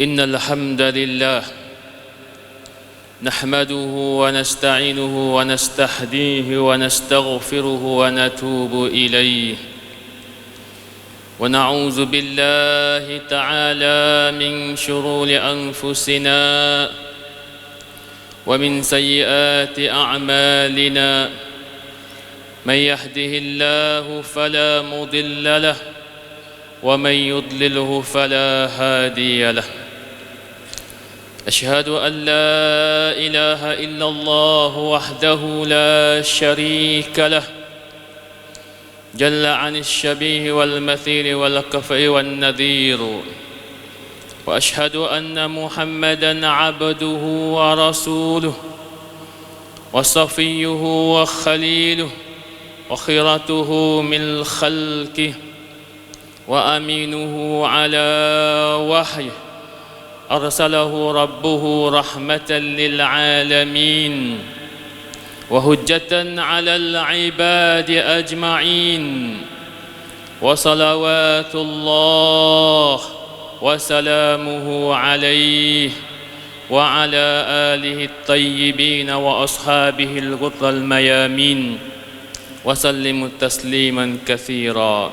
إن الحمد لله نحمده ونستعينه ونستهديه ونستغفره ونتوب إليه ونعوذ بالله تعالى من شرور أنفسنا ومن سيئات أعمالنا من يهده الله فلا مضل له ومن يضلله فلا هادي له أشهد أن لا إله إلا الله وحده لا شريك له. جل عن الشبيه والمثيل والكفء والنذير. وأشهد أن محمدا عبده ورسوله وصفيه وخليله وخيرته من خلقه وأمينه على وحيه. أرسله ربه رحمة للعالمين وهجة على العباد أجمعين وصلوات الله وسلامه عليه وعلى آله الطيبين وأصحابه الغر الميامين وسلم تسليما كثيرا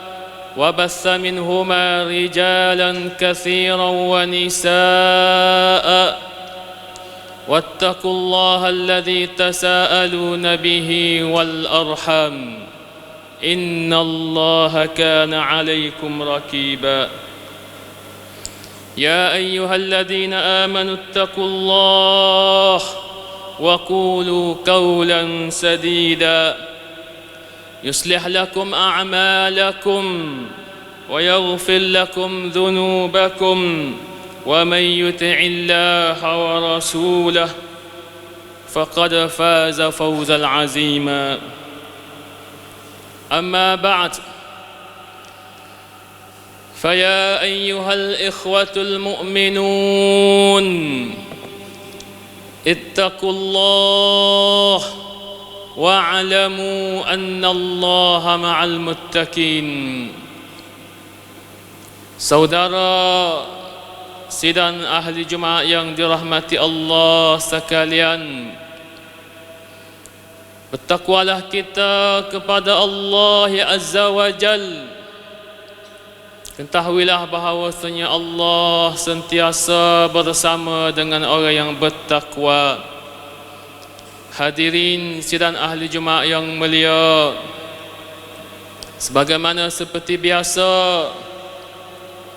وبث منهما رجالا كثيرا ونساء. واتقوا الله الذي تساءلون به والارحام إن الله كان عليكم ركيبا. يا أيها الذين آمنوا اتقوا الله وقولوا قولا سديدا. يصلح لكم أعمالكم ويغفر لكم ذنوبكم ومن يطع الله ورسوله فقد فاز فوزا عظيما. أما بعد فيا أيها الإخوة المؤمنون اتقوا الله واعلموا ان الله مع المتقين Saudara sidang ahli Jumaat yang dirahmati Allah sekalian Bertakwalah kita kepada Allah ya Azza wa Jal Ketahuilah bahawasanya Allah sentiasa bersama dengan orang yang bertakwa Hadirin sidang ahli Jumaat yang mulia Sebagaimana seperti biasa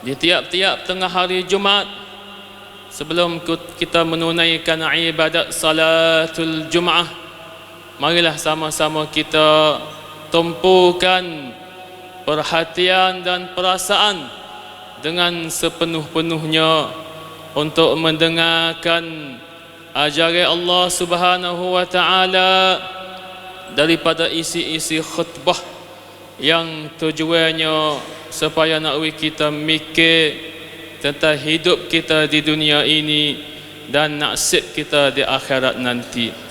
di tiap-tiap tengah hari Jumaat sebelum kita menunaikan ibadat salatul Jumaat marilah sama-sama kita tumpukan perhatian dan perasaan dengan sepenuh-penuhnya untuk mendengarkan ajaran Allah Subhanahu wa taala daripada isi-isi khutbah yang tujuannya supaya nak kita mikir tentang hidup kita di dunia ini dan nasib kita di akhirat nanti.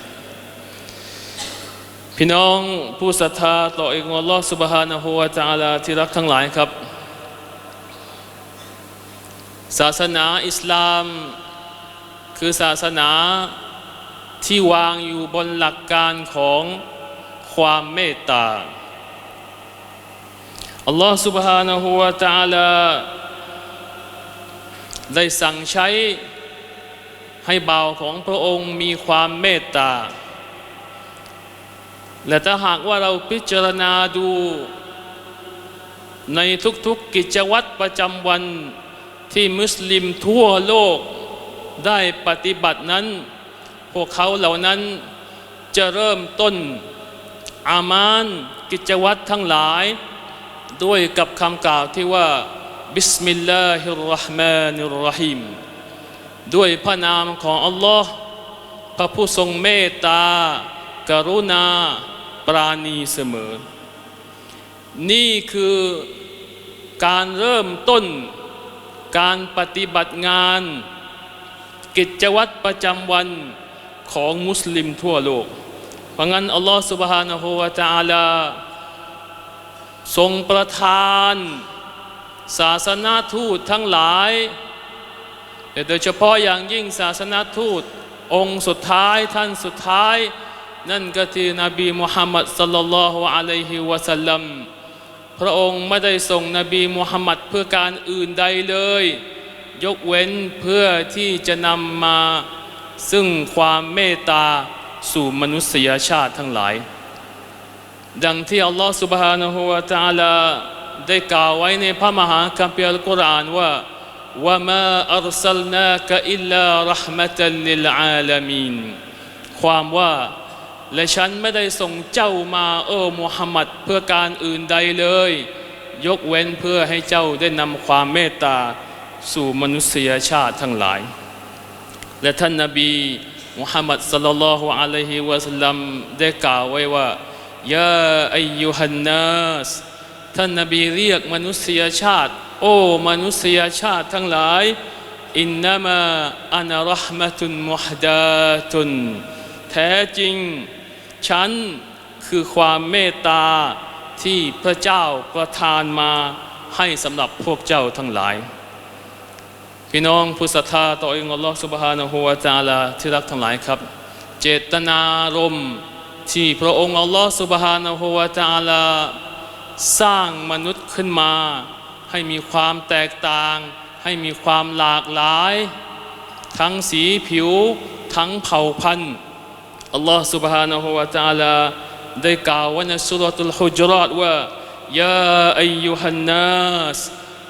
พี่น้องผู้ศรัทธาต่อองค์อัลลอฮ์ سبحانه และ تعالى ที่รักทั้งหลายครับ ศาสนาอิสลาม คือศาสนาที่วางอยู่บนหลักการของความเมตตาอัลลอฮ์ سبحانه และ تعالى ได้สั่งใช้ให้บ่าวของพระองค์มีความเมตตา และถ้าหากว่าเราพิจารณาดู ในทุกๆกิจวัตรประจำวันที่มุสลิมทั่วโลก ได้ปฏิบัตินั้น พวกเขาเหล่านั้นจะเริ่มต้น อามานกิจวัตรทั้งหลาย ด้วยกับคำกล่าวที่ว่าบิสมิลลาฮิรราะห์มานิรราะฮีมด้วยพระนามของอัลลอฮ์พระผู้ทรงเมตตา กรุณา ปราณีเสมอ นี่คือการเริ่มต้นการปฏิบัติงาน กิจวัตรประจำวันของมุสลิมทั่วโลก เพราะงั้นอัลลอฮฺสุบฮานะฮูวาตาลาทรงประทาน ศาสนาทูตทั้งหลาย โดยเฉพาะอย่างยิ่งศาสนาทูต องค์สุดท้ายท่านสุดท้าย นั่นก็คือนบีมุฮัมมัดสัลลัลลอฮุอะลัยฮิวะสัลลัมพระองค์ไม่ได้ส่งนบีมุฮัมมัดเพื่อการอื่นใดเลย ยกเว้นเพื่อที่จะนำมา ซึ่งความเมตตาสู่มนุษยชาติทั้งหลาย ดังที่อัลลอฮฺ سبحانه และ تعالى ได้กล่าวไว้ในพระมหาคัมภีร์อัลกุรอานว่าว่ามาอัลสลนากะอิลลารหมะตัลลิลอาลามีนความว่า และฉันไม่ได้ส่งเจ้ามาโอ้มุฮัมมัดเพื่อการอื่นใดเลย ยกเว้นเพื่อให้เจ้าได้นำความเมตตา สู่มนุษยชาติทั้งหลาย และท่านนบีมุฮัมมัดสัลลัลลอฮุอะลัยฮิวะสัลลัมได้กล่าวไว้ว่ายาอายุฮันนัสท่านนบีเรียกมนุษยชาติ โอ้มนุษยชาติทั้งหลายอินนามาอันรหมะตุนมุฮดาตุนแท้จริง ฉันคือความเมตตาที่พระเจ้าประทานมาให้สำหรับพวกเจ้าทั้งหลาย พี่น้องผู้ศรัทธาต่อองค์อัลลอฮฺ سبحانه และ تعالى ที่รักทั้งหลายครับ เจตนารมณ์ที่พระองค์อัลลอฮฺ سبحانه และ تعالى สร้างมนุษย์ขึ้นมา ให้มีความแตกต่าง ให้มีความหลากหลาย ทั้งสีผิว ทั้งเผ่าพันธุ์ อัลลอฮ์ سبحانه และ تعالى ได้กล่าวไว้ในสุรตุลฮุจรอตว่ายาอายุฮันนัส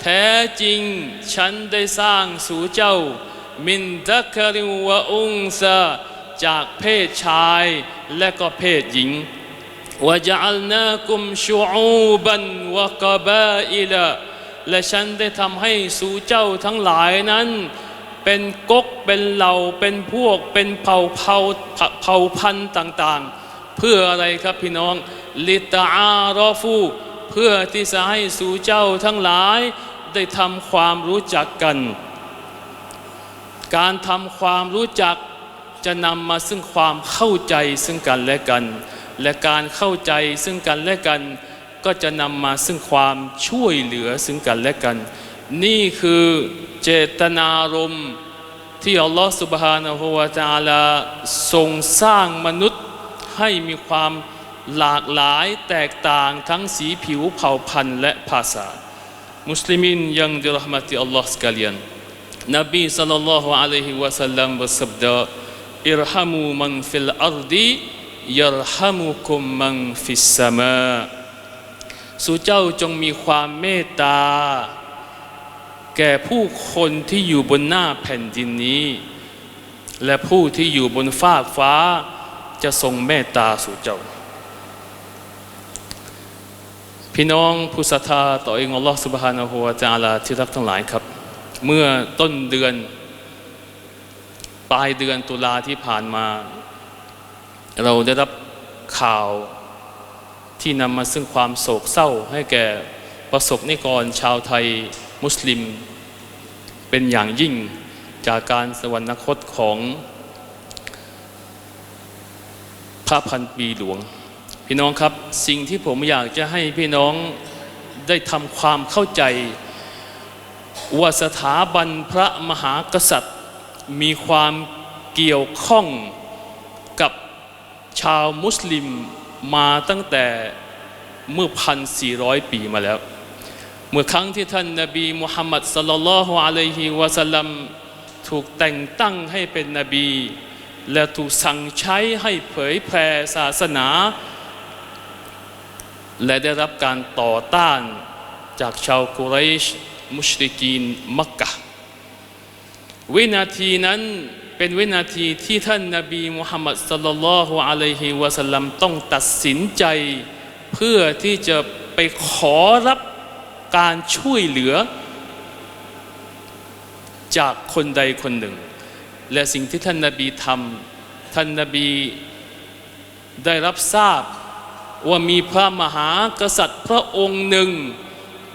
แท้จริงฉันได้สร้างสู่เจ้า มินดักริวะอุงซาจากเพศชายและก็เพศหญิงวจาลนาคุมชูอูบันวะกบาอิลและฉันได้ทำให้สู่เจ้าทั้งหลายนั้น เป็นก๊กเป็นเหล่าเป็นพวกเป็นเผ่าเผ่าเผ่าพันธุ์ต่างๆ เพื่ออะไรครับพี่น้องลิตาอารอฟูเพื่อที่จะให้สู่เจ้าทั้งหลาย ได้ทำความรู้จักกัน การทำความรู้จักจะนำมาซึ่งความเข้าใจซึ่งกันและกัน และการเข้าใจซึ่งกันและกัน ก็จะนำมาซึ่งความช่วยเหลือซึ่งกันและกัน นี่คือเจตนารมณ์ที่อัลลอฮฺสุบฮานะฮูวาตาลาทรงสร้างมนุษย์ให้มีความหลากหลายแตกต่างทั้งสีผิวเผ่าพันธุ์และภาษา มุสลิมินยังดิรหมติอัลลอฮ์ sekalian Nabi sallallahu alaihi wasallam bersabda irhamu man fil ardi yarhamukum man fis sama สู่เจ้าจงมีความเมตตา แก่ผู้คนที่อยู่บนหน้าแผ่นดินนี้ และผู้ที่อยู่บนฟากฟ้าจะทรงเมตตาสู่เจ้า พี่น้องผู้ศรัทธาต่อองค์อัลลอฮฺสุบฮานาหัวจาลาที่รักทั้งหลายครับ เมื่อต้นเดือน ปลายเดือนตุลาที่ผ่านมา เราได้รับข่าวที่นำมาซึ่งความโศกเศร้าให้แก่ประสบนิกรชาวไทยมุสลิม เป็นอย่างยิ่งจากการสวรรคตของพระพันปีหลวง พี่น้องครับสิ่งที่ผมอยากจะให้พี่น้องได้ทำความเข้าใจ ว่าสถาบันพระมหากษัตริย์ มีความเกี่ยวข้องกับชาวมุสลิมมาตั้งแต่เมื่อพันสี่ร้อยปีมาแล้ว เมื่อครั้งที่ท่านนบีมุฮัมมัดสลลัลลอฮุอะลัยฮิวะสัลลัมถูกแต่งตั้งให้เป็นนบี และถูกสั่งใช้ให้เผยแผ่ศาสนา และได้รับการต่อต้านจากชาวกุเรช มุชริกีน มักกะ วินาทีนั้นเป็นวินาทีที่ท่านนาบีมุฮัมมัดสลลัลลอฮุอะลัยฮิวะสัลลัมต้องตัดสินใจ เพื่อที่จะไปขอรับการช่วยเหลือ จากคนใดคนหนึ่ง และสิ่งที่ท่านนาบีทำท่านนาบีได้รับทราบ ว่ามีพระมหากษัตริย์พระองค์หนึ่ง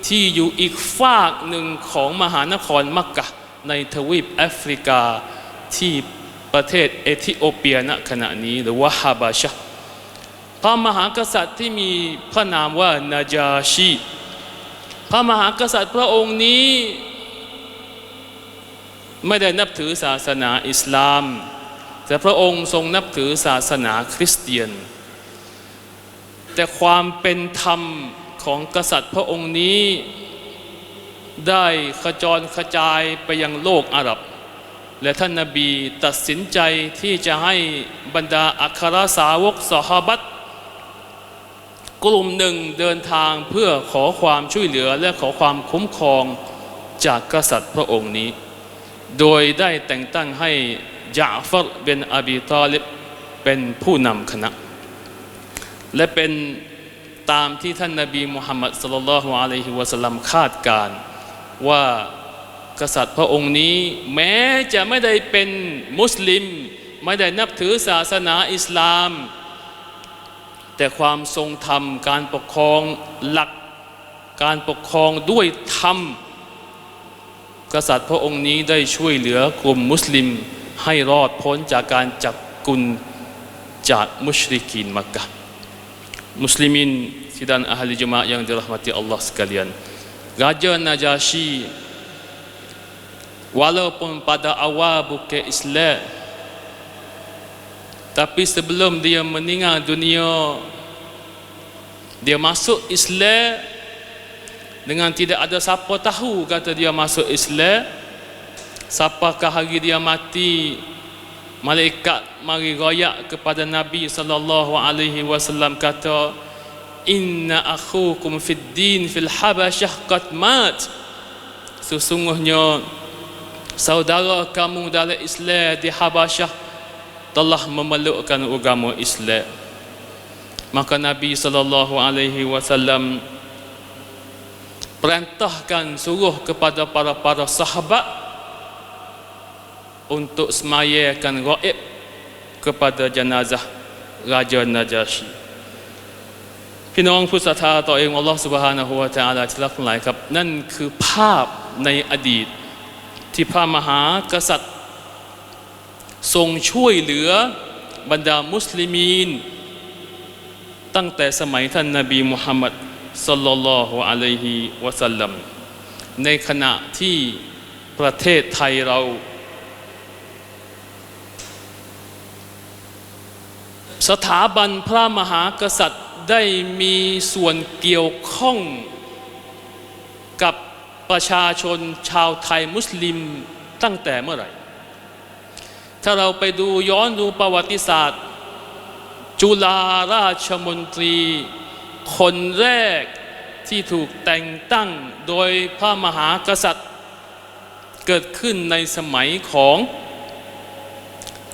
ที่อยู่อีกฝากหนึ่งของมหานครมักกะในทวีปแอฟริกาที่ประเทศเอธิโอเปียณขณะนี้หรือว่าฮาบาชะพระมหากษัตริย์ที่มีพระนามว่านาจาชีพระมหากษัตริย์พระองค์นี้ ไม่ได้นับถือศาสนาอิสลาม แต่พระองค์ทรงนับถือศาสนาคริสเตียน แต่ความเป็นธรรมของกษัตริย์พระองค์นี้ ได้ขจรกระจายไปยังโลกอาหรับ และท่านนาบีตัดสินใจที่จะให้บรรดาอัครสาวกสหบัตกลุ่มหนึ่งเดินทางเพื่อขอความช่วยเหลือและขอความคุ้มครองจากกษัตริย์พระองค์นี้ โดยได้แต่งตั้งให้ยาฟัรเป็นอบีตาลิบเป็นผู้นำคณะ และเป็นตามที่ท่านนาบีมุฮัมมัดสลลัลฮุอะลัยฮิวะสัลลัมคาดการว่ากษัตริย์พระองค์นี้แม้จะไม่ได้เป็นมุสลิม ไม่ได้นับถือศาสนาอิสลาม แต่ความทรงธรรมการปกครองหลักการปกครองด้วยธรรม กษัตริย์พระองค์นี้ได้ช่วยเหลือกลุ่มมุสลิมให้รอดพ้นจากการจับกุลจากมุชริกีนมักกะ Muslimin sidang ahli jemaah yang dirahmati Allah sekalian. Raja Najasyi walaupun pada awal bukan Islam tapi sebelum dia meninggal dunia dia masuk Islam dengan tidak ada siapa tahu kata dia masuk Islam siapakah hari dia mati malaikat mari royak kepada Nabi sallallahu alaihi wasallam kata inna akhukum fid din fil habasyah qad mat. Sesungguhnya saudara kamu dalam Islam di Habasyah telah memelukkan agama Islam. Maka Nabi sallallahu alaihi wasallam perintahkan suruh kepada para para sahabat untuk semayakan gaib kepada jenazah Raja Najasyi พี่น้องผู้ศรัทธาต่อเองอัลลอฮฺสุบฮานะฮูวะตะอาลาที่รักทั้งหลายครับ นั่นคือภาพในอดีต ที่พระมหากษัตริย์ ทรงช่วยเหลือบรรดามุสลิมีน ตั้งแต่สมัยท่านนาบีมุฮัมมัดสัลลัลลอฮุอะลัยฮิวะสัลลัมในขณะที่ประเทศไทยเรา สถาบันพระมหากษัตริย์ได้มีส่วนเกี่ยวข้องกับประชาชนชาวไทยมุสลิมตั้งแต่เมื่อไหร่ ถ้าเราไปดูย้อนดูประวัติศาสตร์ จุฬาราชมนตรี คนแรกที่ถูกแต่งตั้งโดยพระมหากษัตริย์ เกิดขึ้นในสมัยของ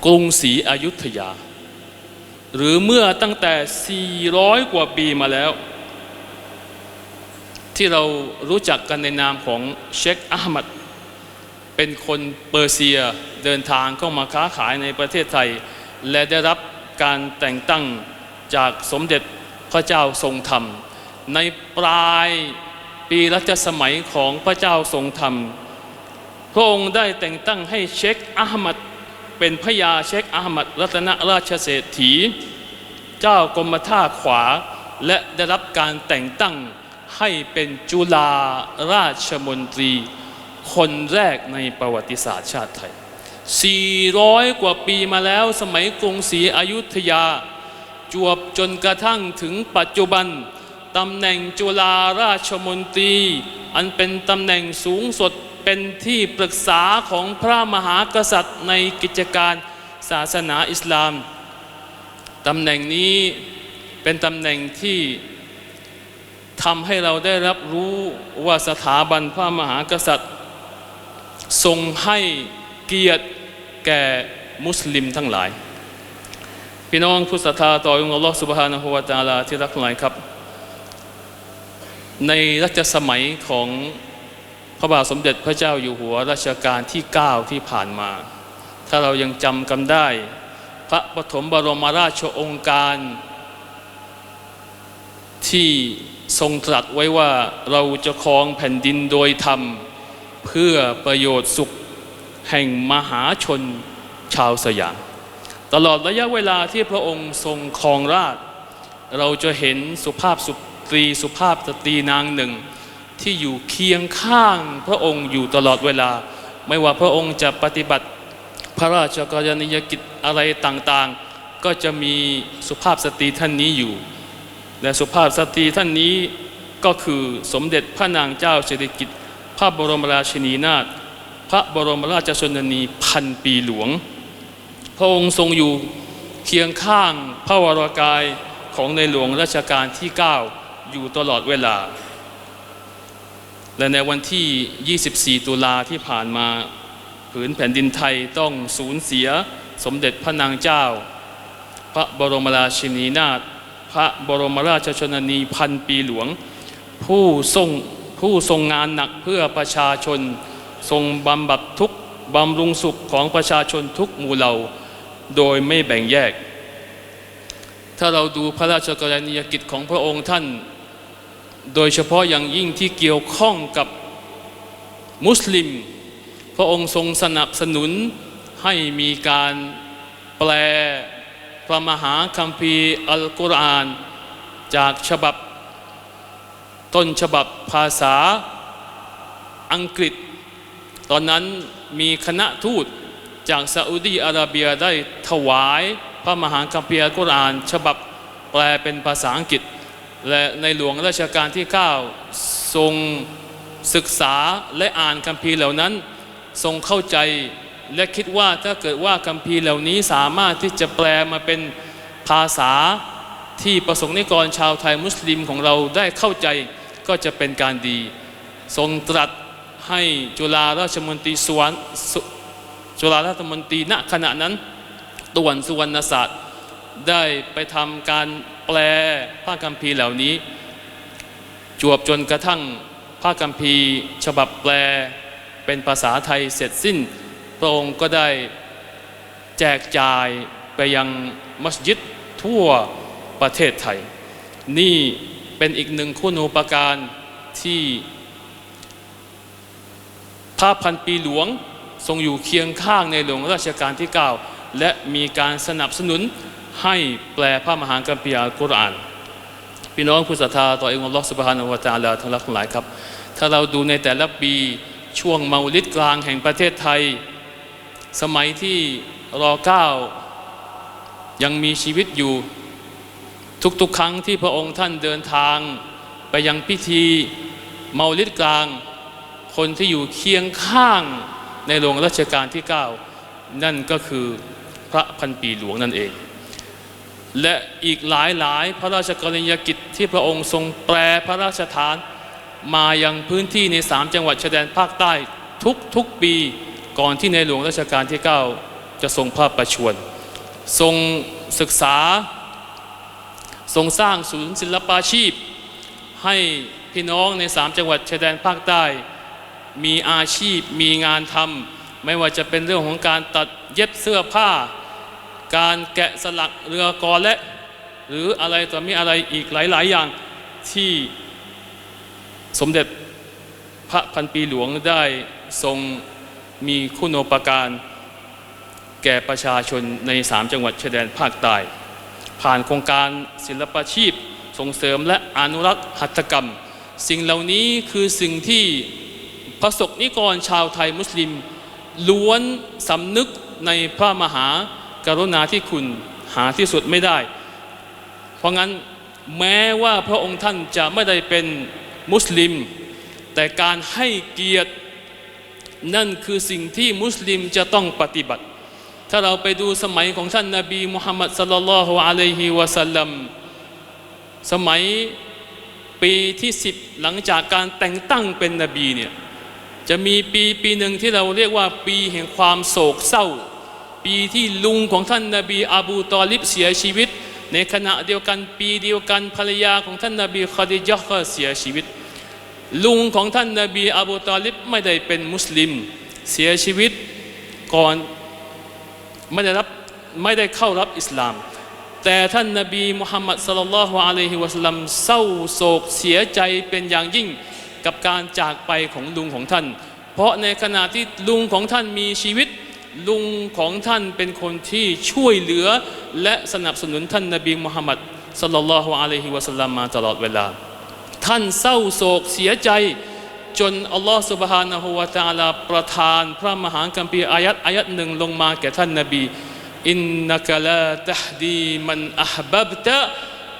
กรุงศรีอยุธยา หรือเมื่อตั้งแต่ 400 กว่าปีมาแล้ว ที่เรารู้จักกันในนามของเชคอามัดเป็นคนเปอร์เซียเดินทางเข้ามาค้าขายในประเทศไทย และได้รับการแต่งตั้งจากสมเด็จพระเจ้าทรงธรรม ในปลายปีรัชสมัยของพระเจ้าทรงธรรม พระองค์ได้แต่งตั้งให้เชคอามัด เป็นพระยาเชคอามัดรัตนราชเศรษฐี เจ้ากรมท่าขวา และได้รับการแต่งตั้งให้เป็นจุฬาราชมนตรี คนแรกในประวัติศาสตร์ชาติไทย 400 กว่าปีมาแล้วสมัยกรุงศรีอยุธยา จวบจนกระทั่งถึงปัจจุบันตำแหน่งจุฬาราชมนตรี อันเป็นตำแหน่งสูงสุด เป็นที่ปรึกษาของพระมหากษัตริย์ในกิจการศาสนาอิสลามตำแหน่งนี้เป็นตำแหน่งที่ทำให้เราได้รับรู้ว่าสถาบันพระมหากษัตริย์ ทรงให้เกียรติแก่มุสลิมทั้งหลาย พี่น้องผู้ศรัทธาต่อองค์อัลลอฮฺสุบฮานะฮูวะตาลาที่รักทั้งหลายครับ ในรัชสมัยของ พระบาทสมเด็จพระเจ้าอยู่หัวรัชกาลที่ 9 ที่ผ่านมา ถ้าเรายังจำกันได้ พระปฐมบรมราชโองการ ที่ทรงตรัสไว้ว่าเราจะครองแผ่นดินโดยธรรม เพื่อประโยชน์สุขแห่งมหาชนชาวสยาม ตลอดระยะเวลาที่พระองค์ทรงครองราช เราจะเห็นสุภาพสตรีสุภาพสตรีนางหนึ่ง ที่อยู่เคียงข้างพระองค์อยู่ตลอดเวลา ไม่ว่าพระองค์จะปฏิบัติพระราชกรณียกิจอะไรต่างๆ ก็จะมีสุภาพสตรีท่านนี้อยู่ และสุภาพสตรีท่านนี้ก็คือสมเด็จพระนางเจ้าสิริกิติ์พระบรมราชินีนาถพระบรมราชชนนีพันปีหลวง พระองค์ทรงอยู่เคียงข้างพระวรากายของในหลวงรัชกาลที่ 9 อยู่ตลอดเวลา และในวันที่ 24 ตุลาที่ผ่านมาผืนแผ่นดินไทยต้องสูญเสียสมเด็จพระนางเจ้า พระบรมราชินีนาถพระบรมราชชนนีพันปีหลวง ผู้ทรงผู้ทรงงานหนักเพื่อประชาชน ทรงบำบัดทุกบำรุงสุขของประชาชนทุกหมู่เหล่า โดยไม่แบ่งแยก ถ้าเราดูพระราชกรณียกิจของพระองค์ท่าน โดยเฉพาะอย่างยิ่งที่เกี่ยวข้องกับมุสลิม พระองค์ทรงสนับสนุนให้มีการแปลพระมหาคัมภีร์อัลกุรอาน จากฉบับ ต้นฉบับภาษาอังกฤษ ตอนนั้นมีคณะทูตจากซาอุดีอาระเบียได้ถวายพระมหาคัมภีร์อัลกุรอาน ฉบับแปลเป็นภาษาอังกฤษ และในหลวงรัชกาลที่ 9 ทรงศึกษาและอ่านคัมภีร์เหล่านั้น ทรงเข้าใจและคิดว่าถ้าเกิดว่าคัมภีร์เหล่านี้สามารถที่จะแปลมาเป็นภาษาที่ประสงค์นิกรชาวไทยมุสลิมของเราได้เข้าใจก็จะเป็นการดี ทรงตรัสให้จุฬาราชมนตรีสวนจุฬาราชมนตรีณขณะนั้นตวนสุวรรณศาสตร์ ได้ไปทำการแปลพระคัมภีร์เหล่านี้ จวบจนกระทั่งพระคัมภีร์ ฉบับแปลเป็นภาษาไทยเสร็จสิ้น พระองค์ก็ได้แจกจ่ายไปยังมัสยิดทั่วประเทศไทย นี่เป็นอีกหนึ่งคุณูปการที่พระพันปีหลวงทรงอยู่เคียงข้างในหลวงราชการที่ 9 และมีการสนับสนุน ให้แปลพระมหาคัมภีร์อัลกุรอาน พี่น้องผู้ศรัทธาต่อองค์อัลลอฮฺสุบฮานะฮูวะตาลาทั้งหลายทั้งหลายครับ ถ้าเราดูในแต่ละปีช่วงเมาลิดกลางแห่งประเทศไทย สมัยที่รอเก้ายังมีชีวิตอยู่ ทุกๆ ครั้งที่พระองค์ท่านเดินทาง ไปยังพิธีเมาลิดกลาง คนที่อยู่เคียงข้างในหลวงรัชกาลที่ 9 นั่นก็คือพระพันปีหลวงนั่นเอง และอีกหลายหลายพระราชกรณียกิจที่พระองค์ทรงแปลพระราชทาน มายังพื้นที่ในสามจังหวัดชายแดนภาคใต้ทุกทุกปีก่อนที่ในหลวงรัชกาลที่ 9 จะทรงพระประชวรทรงศึกษา ทรงสร้างศูนย์ศิลปาชีพ ให้พี่น้องในสามจังหวัดชายแดนภาคใต้ มีอาชีพมีงานทำไม่ว่าจะเป็นเรื่องของการตัดเย็บเสื้อผ้า การแกะสลักเรือกอและ หรืออะไรต่อมีอะไรอีกหลาย ๆ อย่างที่สมเด็จพระพันปีหลวงได้ทรงมีคุณูปการ แก่ประชาชนในสามจังหวัดชายแดนภาคใต้ผ่านโครงการศิลปาชีพส่งเสริมและอนุรักษ์หัตถกรรม สิ่งเหล่านี้คือสิ่งที่พระสกนิกรชาวไทยมุสลิม ล้วนสำนึกในพระมหา กรุณาธิคุณหาที่สุดไม่ได้ เพราะงั้นแม้ว่าพระองค์ท่านจะไม่ได้เป็นมุสลิม แต่การให้เกียรตินั่นคือสิ่งที่มุสลิมจะต้องปฏิบัติ ถ้าเราไปดูสมัยของท่านนาบีมุฮัมมัดสลลัลลอฮุอะลัยฮิวะสัลลัมสมัยปีที่สิบหลังจากการแต่งตั้งเป็นนบีเนี่ยจะมีปีปีหนึ่งที่เราเรียกว่าปีแห่งความโศกเศร้า ปีที่ลุงของท่านนาบีอาบูตอลิบเสียชีวิต ในขณะเดียวกันปีเดียวกันภรรยาของท่านนาบีคอดิยะห์ก็เสียชีวิต ลุงของท่านนาบีอาบูตอลิบไม่ได้เป็นมุสลิม เสียชีวิตก่อนไม่ได้รับไม่ได้เข้ารับอิสลาม แต่ท่านนาบีมุฮัมมัดสลลัลลอฮุอะลัยฮิวะสัลลัมเศร้าโศกเสียใจเป็นอย่างยิ่งกับการจากไปของลุงของท่าน เพราะในขณะที่ลุงของท่านมีชีวิต ลุงของท่านเป็นคนที่ช่วยเหลือและสนับสนุนท่านนบีมุฮัมมัดสลลัลลอฮุอะลัยฮิวะสัลลัมมาตลอดเวลา ท่านเศร้าโศกเสียใจ จนอัลลอฮฺสุบฮานะฮูวะตะาลาประทาน พระมหากัมพีอายัดอายัดหนึ่งลงมาแก่ท่านนบีอินนักลาตฮดีมันอัฮบับตะ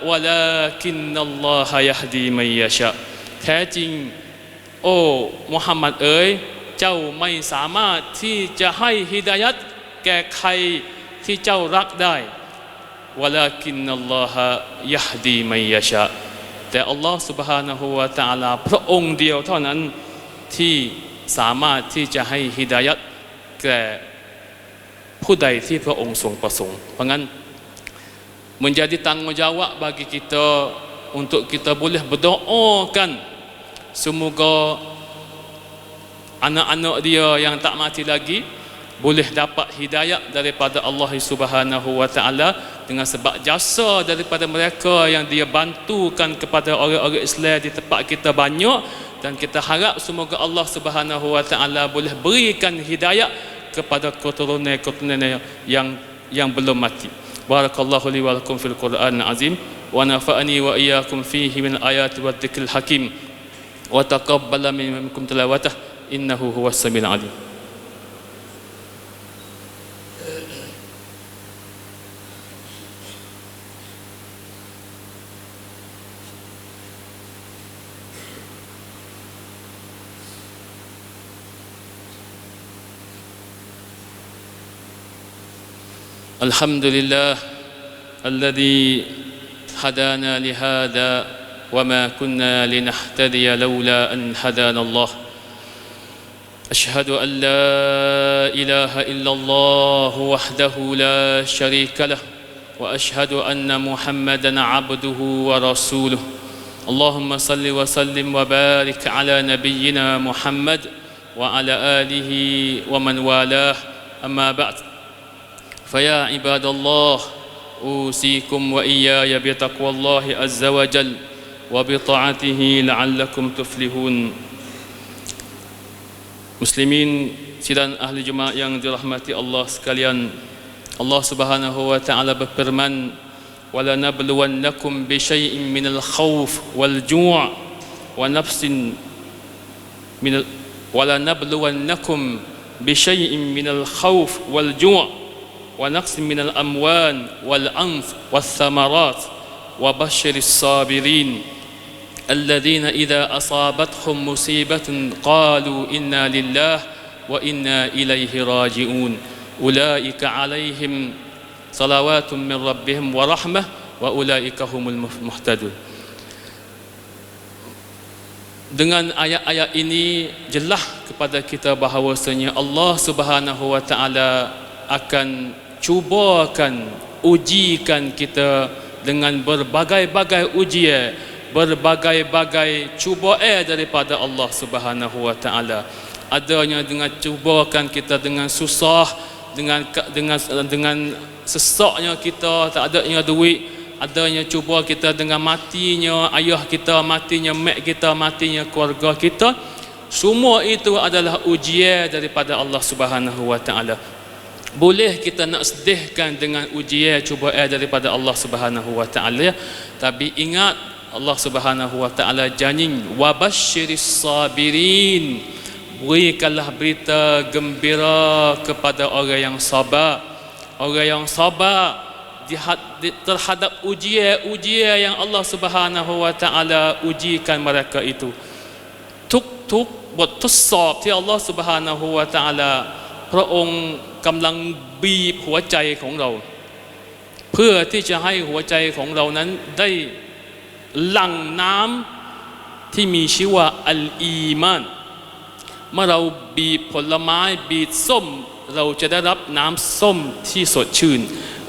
วะลากินอัลลอฮฺยะฮดีมัยยะชะแท้จริง โอ้มุฮัมมัดเอ๋ย เจ้าไม่สามารถที่จะให้ฮิดายัดแก่ใครที่เจ้ารักได้วะลากินนัลลอฮะยฮดีมันยะชะ แต่อัลลอฮ์ سبحانه และ تعالى พระองค์เดียวเท่านั้นที่สามารถที่จะให้ฮิดายัดแก่ผู้ใดที่พระองค์ทรงประสงค์ เพราะงั้น menjadi tanggungjawab bagi kita untuk kita boleh berdoakan semoga anak-anak dia yang tak mati lagi boleh dapat hidayah daripada Allah Subhanahu wa taala dengan sebab jasa daripada mereka yang dia bantukan kepada orang-orang Islam di tempat kita banyak. Dan kita harap semoga Allah Subhanahu wa taala boleh berikan hidayah kepada keturunan-keturunan yang yang belum mati. Barakallahu li wa lakum fil Quran azim wa nafa'ani wa iyyakum fihi min ayati wa dzikril hakim. Wa taqabbala minkum tilawatah innahu huwas samiul alim. الحمد لله الذي هدانا لهذا وما كنا لنهتدي لولا أن هدانا الله أشهد أن لا إله إلا الله وحده لا شريك له وأشهد أن محمدا عبده ورسوله. اللهم صل وسلم وبارك على نبينا محمد وعلى آله ومن والاه. أما بعد فيا عباد الله أوصيكم وإياي بتقوى الله عز وجل وبطاعته لعلكم تفلحون. Muslimin sidang ahli jemaah yang dirahmati Allah sekalian Allah Subhanahu wa taala berfirman wala nabluwannakum bi syai'in minal khauf wal ju' wa nafsin min wala nabluwannakum bi syai'in minal khauf wal ju' ونقص من الأموال والأنف والثمرات وبشر الصابرين الذين إذا أصابتهم مصيبة قالوا إنا لله وإنا إليه راجعون أولئك عليهم صلوات من ربهم ورحمة وأولئك هم المهتدون dengan ayat-ayat ini jelas kepada kita bahawasanya Allah Subhanahu wa taala akan cubakan ujikan kita dengan berbagai-bagai ujian berbagai-bagai cubaan daripada Allah Subhanahu wa taala. Adanya dengan cubakan kita dengan susah dengan dengan dengan sesaknya kita tak adanya duit adanya cuba kita dengan matinya ayah kita matinya mak kita matinya keluarga kita semua itu adalah ujian daripada Allah Subhanahu wa taala. Boleh kita nak sedihkan dengan ujian cubaan daripada Allah Subhanahu wa taala tapi ingat Allah Subhanahu wa taala janji wabasyiris sabirin berikanlah berita gembira kepada orang yang sabar orang yang sabar terhadap ujian-ujian yang Allah Subhanahu wa taala ujikan mereka itu ทุกๆ บททดสอบที่อัลลอฮฺสุบฮานะฮูวะตะอาลา พระองค์กำลังบีบหัวใจของเรา เพื่อที่จะให้หัวใจของเรานั้นได้ หลั่งน้ำที่มีชื่อว่าอัลอีมานเมื่อเราบีบผลไม้บีบส้ม เราจะได้รับน้ำส้มที่สดชื่น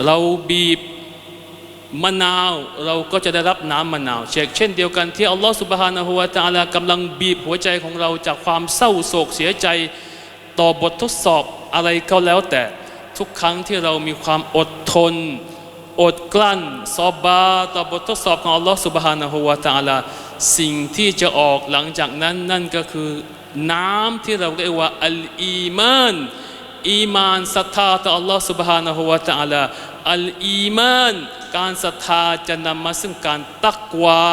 เราบีบมะนาวเราก็จะได้รับน้ำมะนาวเช่นเช่นเดียวกันที่อัลลอฮฺสุบฮานะฮูวะตาลากำลังบีบหัวใจของเราจากความเศร้าโศกเสียใจ ต่อบททดสอบอะไรก็แล้วแต่ทุกครั้งที่เรามีความอดทน อดกลั้นสอบบาต่อบททดสอบของอัลลอฮ์สุบฮานะฮูวาตาลา สิ่งที่จะออกหลังจากนั้นนั่นก็คือน้ำที่เราเรียกว่าอัลอีมานอีมานศรัทธาต่ออัลลอฮ์สุบฮานะฮูวาตาลาอัลอีมานการศรัทธาจะนำมาซึ่งการตักว่า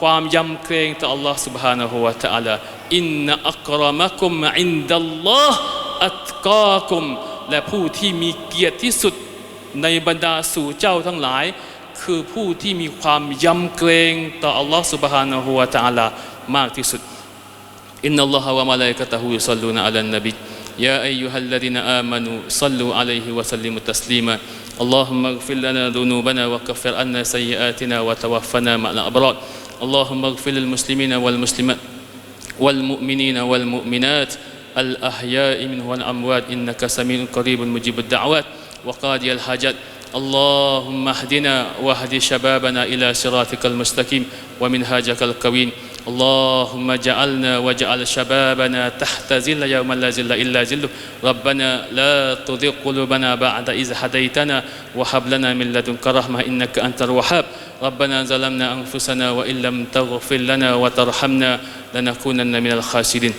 ความยำเกรงต่อ Allah Subhanahu wa Taala อินนัอักรามะกุมอินดัลลอฮ์อัตกากุมและผู้ที่มีเกียรติที่สุด ในบรรดาสู่เจ้าทั้งหลาย คือผู้ที่มีความยำเกรงต่อ Allah سبحانه และ تعالى มากที่สุด إن الله وملائكته يصلون على النبي يا أيها الذين آمنوا صلوا عليه وسلموا تسليما اللهم اغفر لنا ذنوبنا وكفر عنا سيئاتنا وتوفنا مع الأبرار اللهم اغفر للمسلمين والمسلمات والمؤمنين والمؤمنات الأحياء منه والأموات إنك سميع قريب مجيب الدعوات وقاضي الحاجات. اللهم اهدنا واهد شبابنا إلى صراطك المستقيم ومنهاجك القويم. اللهم اجعلنا واجعل شبابنا تحت زل يوم لا زل إلا زله ربنا لا تضيق قلوبنا بعد إذ هديتنا وهب لنا من لدنك رحمة إنك أنت الوهاب. ربنا ظلمنا أنفسنا وإن لم تغفر لنا وترحمنا لنكونن من الخاسرين.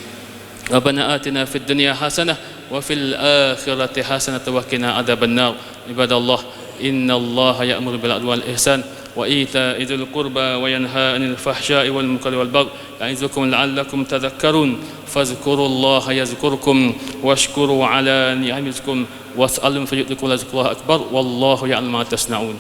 ربنا آتنا في الدنيا حسنة وفي الآخرة حسنة وقنا عذاب النار. عباد الله إن الله يأمر بالعدل والإحسان وإيتاء ذي القربى وينهى عن الفحشاء والمنكر والبغي يعظكم لعلكم تذكرون. فاذكروا الله يذكركم واشكروا على نعمتكم واسألوا فيؤتكم الله أكبر. والله يعلم ما تصنعون.